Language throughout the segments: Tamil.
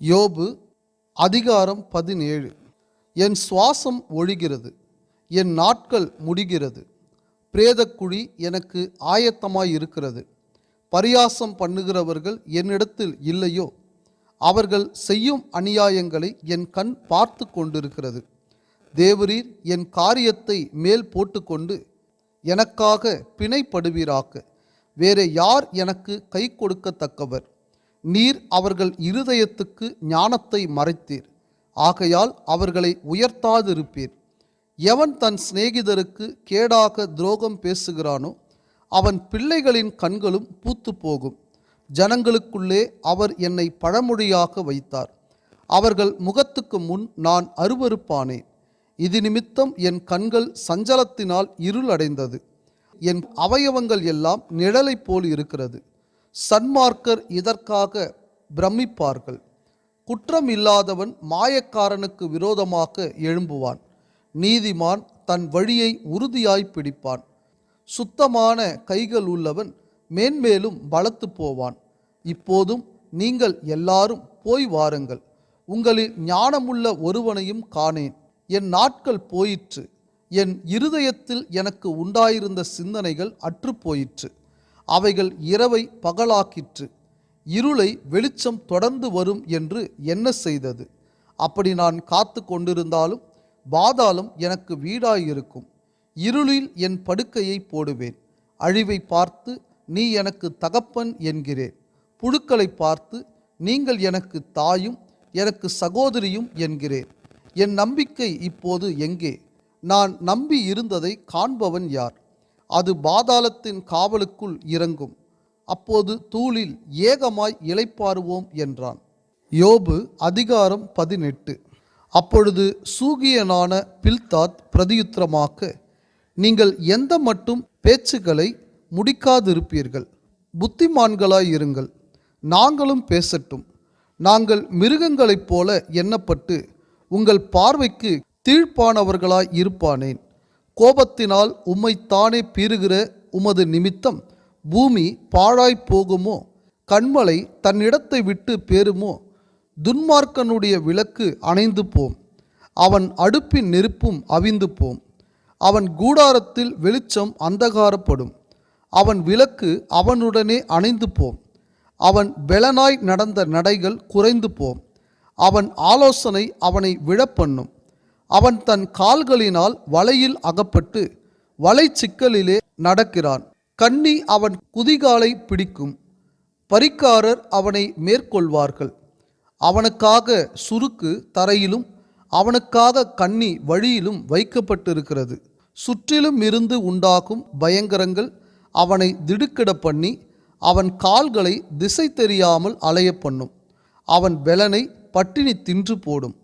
யோபு அதிகாரம் பதினேழு. என் சுவாசம் ஒழிகிறது என் நாட்கள் முடிகிறது பிரேதக்குழி எனக்கு ஆயத்தமாய் இருக்கிறது பரியாசம் பண்ணுகிறவர்கள் என்னிடத்தில் இல்லையோ? அவர்கள் செய்யும் அநியாயங்களை என் கண் பார்த்து கொண்டிருக்கிறது. தேவரீர் என் காரியத்தை மேல் போட்டுக்கொண்டு எனக்காக பிணைப்படுவீராக்க வேறே யார் எனக்கு கை கொடுக்கத்தக்கவர்? நீர் அவர்கள் இருதயத்துக்கு ஞானத்தை மறைத்தீர். ஆகையால் அவர்களை உயர்த்தாதிருப்பீர். எவன் தன் சிநேகிதருக்கு கேடாக துரோகம் பேசுகிறானோ அவன் பிள்ளைகளின் கண்களும் பூத்து போகும் ஜனங்களுக்குள்ளே அவர் என்னை பழமொழியாக வைத்தார். அவர்கள் முகத்துக்கு முன் நான் அருவறுப்பானேன் இது நிமித்தம் என் கண்கள் சஞ்சலத்தினால் இருளடைந்தது. என் அவயவங்கள் எல்லாம் நிழலைப் போல் இருக்கிறது. சன்மார்க்கர் இதற்காக பிரமிப்பார்கள். குற்றம் இல்லாதவன் மாயக்காரனுக்கு விரோதமாக எழும்புவான். நீதிமான் தன் வழியை உறுதியாய் பிடிப்பான். சுத்தமான கைகள் உள்ளவன் மேன்மேலும் பலத்து போவான். இப்போதும் நீங்கள் எல்லாரும் போய் வாருங்கள். உங்களில் ஞானமுள்ள ஒருவனையும் காணேன். என் நாட்கள் போயிற்று. என் இருதயத்தில் எனக்கு உண்டாயிருந்த சிந்தனைகள் அற்றுப்போயிற்று அவைகள் இரவை பகலாக்கிற்று இருளை வெளிச்சம் தொடர்ந்து வரும் என்று என்ன செய்தது? அப்படி நான் காத்து கொண்டிருந்தாலும் பாதாளம் எனக்கு வீடாயிருக்கும். இருளில் என் படுக்கையை போடுவேன். அழிவை பார்த்து நீ எனக்கு தகப்பன் என்கிறேன். புழுக்களை பார்த்து நீங்கள் எனக்கு தாயும் எனக்கு சகோதரியும் என்கிறேன். என் நம்பிக்கை இப்போது எங்கே? நான் நம்பி இருந்ததை காண்பவன் யார்? அது பாதாளத்தின் காவலுக்குள் இறங்கும். அப்போது தூளில் ஏகமாய் இளைப்பாறுவோம் என்றான். யோபு அதிகாரம் பதினெட்டு. அப்பொழுது சூகியனான பில்தாத் பிரதியுத்திரமாக்க நீங்கள் எந்த மட்டும் பேச்சுக்களை முடிக்காதிருப்பீர்கள். புத்திமான்களாய் இருங்கள் நாங்களும் பேசட்டும். நாங்கள் மிருகங்களைப் போல எண்ணப்பட்டு உங்கள் பார்வைக்கு தீழ்ப்பானவர்களாய் இருப்பானேன். கோபத்தினால் உம்மைத்தானே பீறுகிற உமது நிமித்தம் பூமி பாழாய் போகுமோ? கண்மலை தன்னிடத்தை விட்டு பேருமோ? துன்மார்க்கனுடைய விளக்கு அணைந்து போம் அவன் அடுப்பின் நெருப்பும் அவிந்து போம் அவன் கூடாரத்தில் வெளிச்சம் அந்தகாரப்படும். அவன் விளக்கு அவனுடனே அணைந்து போம் அவன் பெலனாய் நடந்த நடைகள் குறைந்து போம் அவன் ஆலோசனை அவனை விழப்பண்ணும். அவன் தன் கால்களினால் வலையில் அகப்பட்டு வலை சிக்கலிலே நடக்கிறான். கண்ணி அவன் குதிகாலை பிடிக்கும். பரிக்காரர் அவனை மேற்கொள்வார்கள். அவனுக்காக சுருக்கு தரையிலும் அவனுக்காக கண்ணி வழியிலும் வைக்கப்பட்டிருக்கிறது. சுற்றிலும் இருந்து உண்டாகும் பயங்கரங்கள் அவனை திடுக்கிட பண்ணி அவன் கால்களை திசை தெரியாமல் அலைய பண்ணும். அவன் வெலனை பட்டினி தின்று போடும்.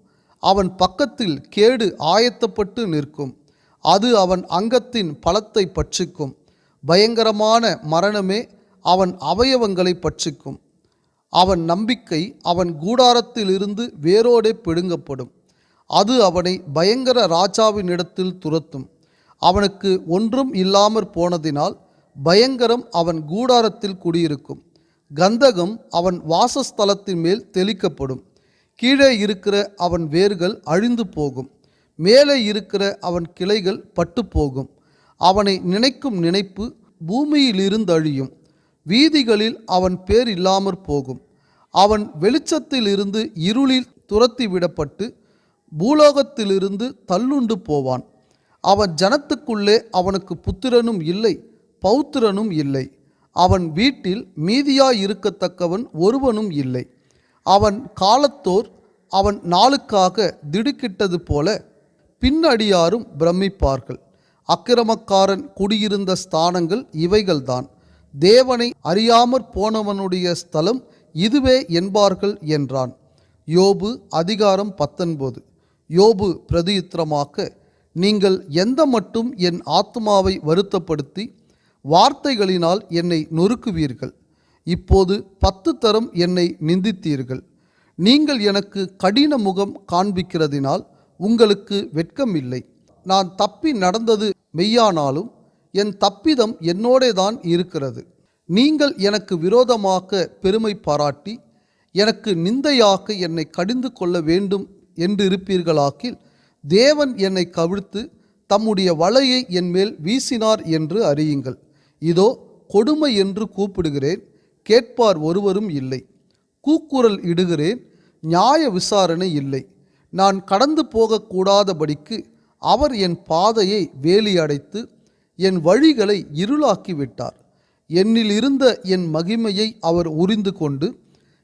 அவன் பக்கத்தில் கேடு ஆயத்தப்பட்டு நிற்கும். அது அவன் அங்கத்தின் பலத்தை பட்சிக்கும். பயங்கரமான மரணமே அவன் அவயவங்களை பட்சிக்கும். அவன் நம்பிக்கை அவன் கூடாரத்திலிருந்து வேரோடே பிடுங்கப்படும். அது அவனை பயங்கர ராஜாவினிடத்தில் துரத்தும். அவனுக்கு ஒன்றும் இல்லாமற் போனதினால் பயங்கரம் அவன் கூடாரத்தில் குடியிருக்கும். கந்தகம் அவன் வாசஸ்தலத்தின் மேல் தெளிக்கப்படும். கீழே இருக்கிற அவன் வேர்கள் அழிந்து போகும். மேலே இருக்கிற அவன் கிளைகள் பட்டு போகும். அவனை நினைக்கும் நினைப்பு பூமியிலிருந்து அழியும் வீதிகளில் அவன் பேர் இல்லாமற் போகும். அவன் வெளிச்சத்திலிருந்து இருளில் துரத்தி விடப்பட்டு பூலோகத்திலிருந்து தள்ளுண்டு போவான். அவன் ஜனத்துக்குள்ளே அவனுக்கு புத்திரனும் இல்லை பௌத்திரனும் இல்லை. அவன் வீட்டில் மீதியாயிருக்கத்தக்கவன் ஒருவனும் இல்லை. அவன் காலத்தோர் அவன் நாளுக்காக திடுக்கிட்டது போல பின்னடியாரும் பிரமிப்பார்கள். அக்கிரமக்காரன் குடியிருந்த ஸ்தானங்கள் இவைகள்தான். தேவனை அறியாமற் போனவனுடைய ஸ்தலம் இதுவே என்பார்கள் என்றான். யோபு அதிகாரம் பத்தொன்பது. யோபு பிரதியுத்திரமாக்க நீங்கள் எந்த மட்டும் என் ஆத்மாவை வருத்தப்படுத்தி வார்த்தைகளினால் என்னை நொறுக்குவீர்கள். இப்போது பத்து தரம் என்னை நிந்தித்தீர்கள். நீங்கள் எனக்கு கடின முகம் காண்பிக்கிறதினால் உங்களுக்கு வெட்கம் இல்லை நான் தப்பி நடந்தது மெய்யானாலும் என் தப்பிதம் என்னோடே தான் இருக்கிறது. நீங்கள் எனக்கு விரோதமாக பெருமை பாராட்டி எனக்கு நிந்தையாக என்னை கடிந்து கொள்ள வேண்டும் என்றிருப்பீர்களாக்கில் தேவன் என்னை கவிழ்த்து தம்முடைய வலையை என்மேல் வீசினார் என்று அறியுங்கள். இதோ கொடுமை என்று கூப்பிடுகிறேன். கேட்பார் ஒருவரும் இல்லை. கூக்குரல் இடுகிறேன் நியாய விசாரணை இல்லை. நான் கடந்து போகக்கூடாதபடிக்கு அவர் என் பாதையை வேலி அடைத்து என் வழிகளை இருளாக்கி விட்டார். என்னில் இருந்த என் மகிமையை அவர் உறிந்து கொண்டு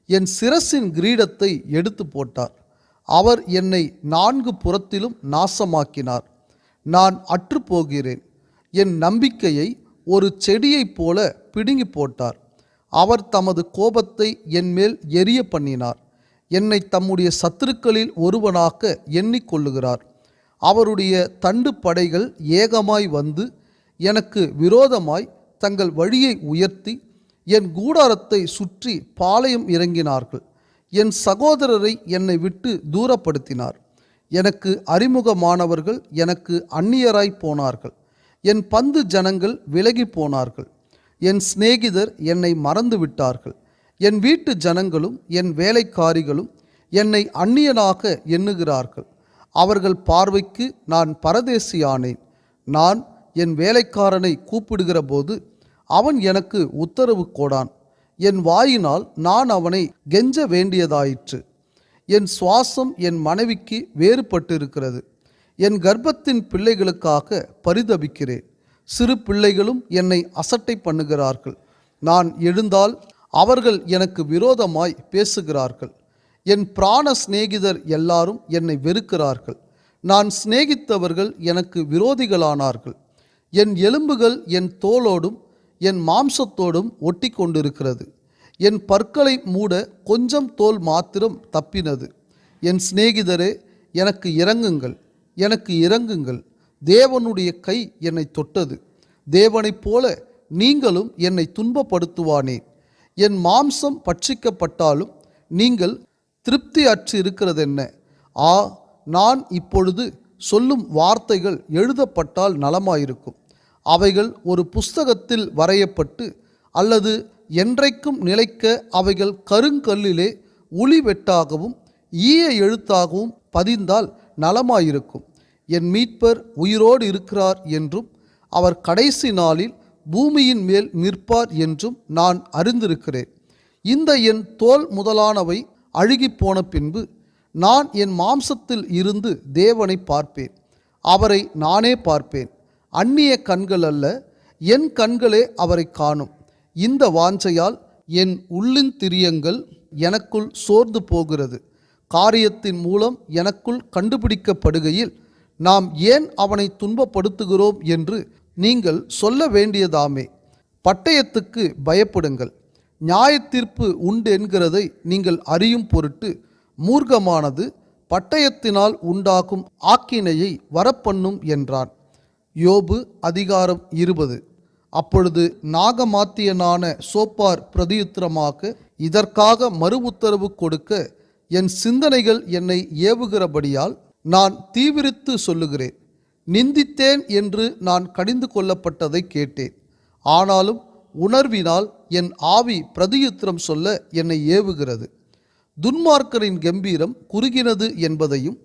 என் சிரசின் கிரீடத்தை எடுத்து போட்டார். அவர் என்னை நான்கு புறத்திலும் நாசமாக்கினார். நான் அற்றுப்போகிறேன். என் நம்பிக்கையை ஒரு செடியைப் போல பிடுங்கி போட்டார். அவர் தமது கோபத்தை என்மேல் எரிய பண்ணினார். என்னை தம்முடைய சத்துருக்களில் ஒருவனாக எண்ணிக்கொள்ளுகிறார் அவருடைய தண்டு படைகள் ஏகமாய் வந்து எனக்கு விரோதமாய் தங்கள் வழியை உயர்த்தி என் கூடாரத்தை சுற்றி பாளையம் இறங்கினார்கள். என் சகோதரரை என்னை விட்டு தூரப்படுத்தினார். எனக்கு அறிமுகமானவர்கள் எனக்கு அந்நியராய் போனார்கள். என் பந்து ஜனங்கள் விலகி போனார்கள். என் சிநேகிதர் என்னை மறந்து விட்டார்கள் என் வீட்டு ஜனங்களும் என் வேலைக்காரிகளும் என்னை அந்நியனாக எண்ணுகிறார்கள். அவர்கள் பார்வைக்கு நான் பரதேசியானேன். நான் என் வேலைக்காரனை கூப்பிடுகிற போது அவன் எனக்கு உத்தரவு கோடான். என் வாயினால் நான் அவனை கெஞ்ச வேண்டியதாயிற்று. என் சுவாசம் என் மனைவிக்கு வேறுபட்டிருக்கிறது. என் கர்ப்பத்தின் பிள்ளைகளுக்காக பரிதபிக்கிறேன். சிறு பிள்ளைகளும் என்னை அசட்டை பண்ணுகிறார்கள். நான் எழுந்தால் அவர்கள் எனக்கு விரோதமாய் பேசுகிறார்கள். என் பிராண சிநேகிதர் எல்லாரும் என்னை வெறுக்கிறார்கள். நான் சிநேகித்தவர்கள் எனக்கு விரோதிகளானார்கள். என் எலும்புகள் என் தோலோடும் என் மாம்சத்தோடும் ஒட்டி கொண்டிருக்கிறது என் பற்களை மூட கொஞ்சம் தோல் மாத்திரம் தப்பினது. என் சிநேகிதரே எனக்கு இறங்குங்கள். எனக்கு இறங்குங்கள். தேவனுடைய கை என்னை தொட்டது. தேவனைப் போல நீங்களும் என்னை துன்பப்படுத்துவானேன் என் மாம்சம் பட்சிக்கப்பட்டாலும் நீங்கள் திருப்தி அற்று இருக்கிறதென்ன ஆ நான் இப்பொழுது சொல்லும் வார்த்தைகள் எழுதப்பட்டால் நலமாயிருக்கும். அவைகள் ஒரு புஸ்தகத்தில் வரையப்பட்டு அல்லது என்றைக்கும் நிலைக்க அவைகள் கருங்கல்லிலே உளி வெட்டாகவும் ஈய எழுத்தாகவும் பதிந்தால் நலமாயிருக்கும். என் மீட்பர் உயிரோடு இருக்கிறார் என்றும் அவர் கடைசி நாளில் பூமியின் மேல் நிற்பார் என்றும் நான் அறிந்திருக்கிறேன். இந்த என் தோல் முதலானவை அழுகிப் போன பின்பு நான் என் மாம்சத்தில் இருந்து தேவனை பார்ப்பேன். அவரை நானே பார்ப்பேன். அந்நிய கண்கள் அல்ல என் கண்களே அவரை காணும். இந்த வாஞ்சையால் என் உள்ளின் திரியங்கள் எனக்குள் சோர்ந்து போகிறது. காரியத்தின் மூலம் எனக்குள் கண்டுபிடிக்கப்படுகையில் நாம் ஏன் அவனை துன்பப்படுத்துகிறோம் என்று நீங்கள் சொல்ல வேண்டியதாமே. பட்டயத்துக்கு பயப்படுங்கள். நியாயத்தீர்ப்பு உண்டு என்கிறதை நீங்கள் அறியும் பொருட்டு மூர்க்கமானது பட்டயத்தினால் உண்டாகும் ஆக்கினையை வரப்பண்ணும் என்றான். யோபு அதிகாரம் இருபது. அப்பொழுது நாகமாத்தியனான சோப்பார் பிரதியுத்திரமாக இதற்காக மறு உத்தரவு கொடுக்க என் சிந்தனைகள் என்னை ஏவுகிறபடியால் நான் தீவிரித்து சொல்லுகிறேன். நிந்தித்தேன் என்று நான் கடிந்து கொள்ளப்பட்டதை கேட்டேன். ஆனாலும் உணர்வினால் என் ஆவி பிரதியுத்திரம் சொல்ல என்னை ஏவுகிறது. துன்மார்க்கரின் கம்பீரம் குறுகினது என்பதையும்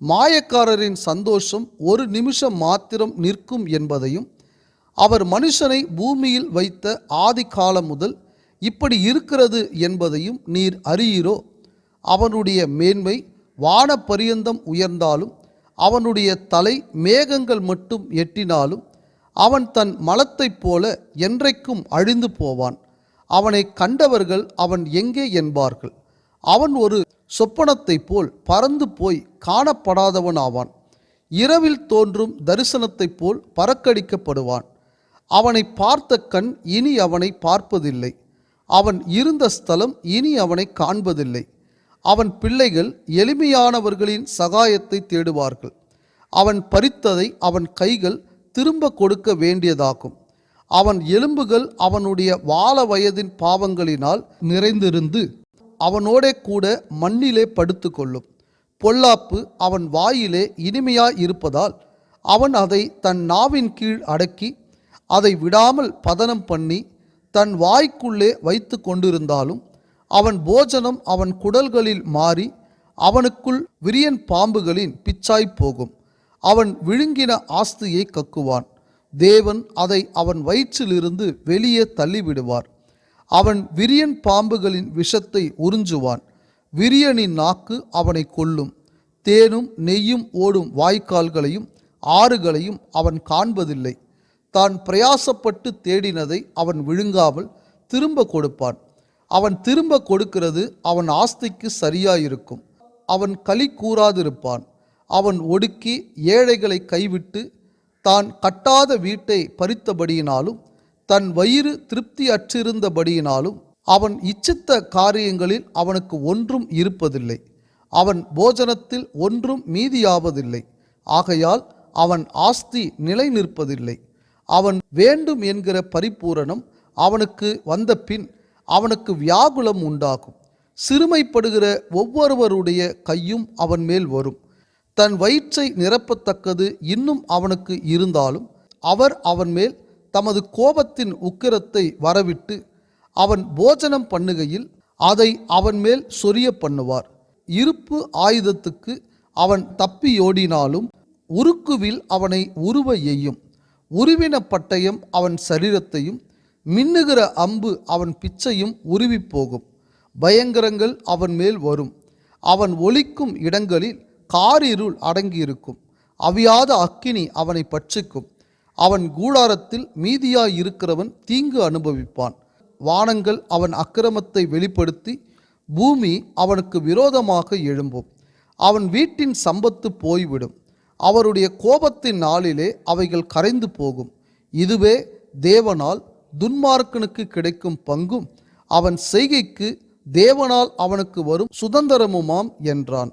மாயக்காரரின் சந்தோஷம் ஒரு நிமிஷம் மாத்திரம் நிற்கும் என்பதையும் அவர் மனுஷனை பூமியில் வைத்த ஆதி காலம் முதல் இப்படி இருக்கிறது என்பதையும் நீர் அறியீரோ? அவனுடைய மேன்மை வான பரியந்தம் உயர்ந்தாலும் அவனுடைய தலை மேகங்கள் மட்டும் எட்டினாலும் அவன் தன் மலத்தைப் போல என்றைக்கும் அழிந்து போவான். அவனை கண்டவர்கள் அவன் எங்கே என்பார்கள். அவன் ஒரு சொப்பனத்தைப் போல் பறந்து போய் காணப்படாதவன் ஆவான் இரவில் தோன்றும் தரிசனத்தைப் போல் பறக்கடிக்கப்படுவான். அவனை பார்த்த கண் இனி அவனை பார்ப்பதில்லை. அவன் இருந்த ஸ்தலம் இனி அவனை காண்பதில்லை. அவன் பிள்ளைகள் எளிமையானவர்களின் சகாயத்தை தேடுவார்கள். அவன் பறித்ததை அவன் கைகள் திரும்ப கொடுக்க வேண்டியதாகும். அவன் எலும்புகள் அவனுடைய வாழ வயதின் பாவங்களினால் நிறைந்திருந்து அவனோடே கூட மண்ணிலே படுத்து கொள்ளும் பொல்லாப்பு அவன் வாயிலே இனிமையாய் இருப்பதால் அவன் அதை தன் நாவின் கீழ் அடக்கி அதை விடாமல் பதனம் பண்ணி தன் வாய்க்குள்ளே வைத்து கொண்டிருந்தாலும் அவன் போஜனம் அவன் குடல்களில் மாறி அவனுக்குள் விரியன் பாம்புகளின் பிச்சாய் போகும். அவன் விழுங்கின ஆஸ்தியை கக்குவான். தேவன் அதை அவன் வயிற்றிலிருந்து வெளியே தள்ளிவிடுவார். அவன் விரியன் பாம்புகளின் விஷத்தை உறிஞ்சுவான். விரியனின் நாக்கு அவனை கொல்லும். தேனும் நெய்யும் ஓடும் வாய்க்கால்களையும் ஆறுகளையும் அவன் காண்பதில்லை. தான் பிரயாசப்பட்டு தேடினதை அவன் விழுங்காமல் திரும்ப கொடுப்பான். அவன் திரும்ப கொடுக்கிறது அவன் ஆஸ்திக்கு சரியாயிருக்கும். அவன் களி கூறாதிருப்பான். அவன் ஒடுக்கி ஏழைகளை கைவிட்டு தான் கட்டாத வீட்டை பறித்தபடியினாலும் தன் வயிறு திருப்தி அற்றிருந்தபடியினாலும் அவன் இச்சித்த காரியங்களில் அவனுக்கு ஒன்றும் இருப்பதில்லை. அவன் போஜனத்தில் ஒன்றும் மீதியாவதில்லை. ஆகையால் அவன் ஆஸ்தி நிலை நிற்பதில்லை அவன் வேண்டும் என்கிற பரிபூரணம் அவனுக்கு வந்த பின் அவனுக்கு வியாகுலம் உண்டாகும். சிறுமைப்படுகிற ஒவ்வொருவருடைய கையும் அவன் மேல் வரும். தன் வயிற்றை நிரப்பத்தக்கது இன்னும் அவனுக்கு இருந்தாலும் அவர் அவன் மேல் தமது கோபத்தின் உக்கிரத்தை வரவிட்டு அவன் போஜனம் பண்ணுகையில் அதை அவன் மேல் சொரிய பண்ணுவார். இருப்பு ஆயுதத்துக்கு அவன் தப்பியோடினாலும் உருக்குவில் அவனை உருவ எய்யும். உருவின பட்டயம் அவன் சரீரத்தையும் மின்னுகிற அம்பு அவன் பிச்சையும் உருவி போகும் பயங்கரங்கள் அவன் மேல் வரும். அவன் ஒளிக்கும் இடங்களில் காரிருள் அடங்கியிருக்கும். அவியாத அக்கினி அவனை பட்சிக்கும். அவன் கூடாரத்தில் மீதியாய் இருக்கிறவன் தீங்கு அனுபவிப்பான். வானங்கள் அவன் அக்கிரமத்தை வெளிப்படுத்தி பூமி அவனுக்கு விரோதமாக எழும்பும். அவன் வீட்டின் சம்பத்து போய்விடும். அவருடைய கோபத்தின் நாளிலே அவைகள் கரைந்து போகும். இதுவே தேவனால் துன்மார்க்கனுக்கு கிடைக்கும் பங்கும் அவன் செய்கைக்கு தேவனால் அவனுக்கு வரும் சுதந்திரமுமாம் என்றான்.